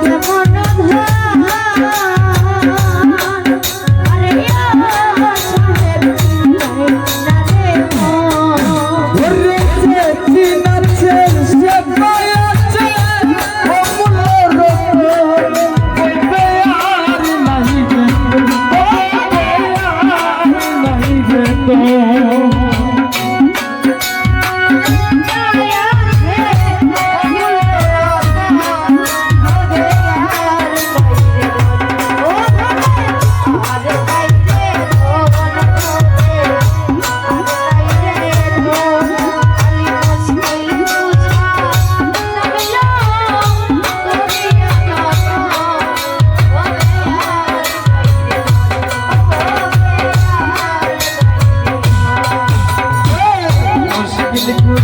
কেমন Thank you.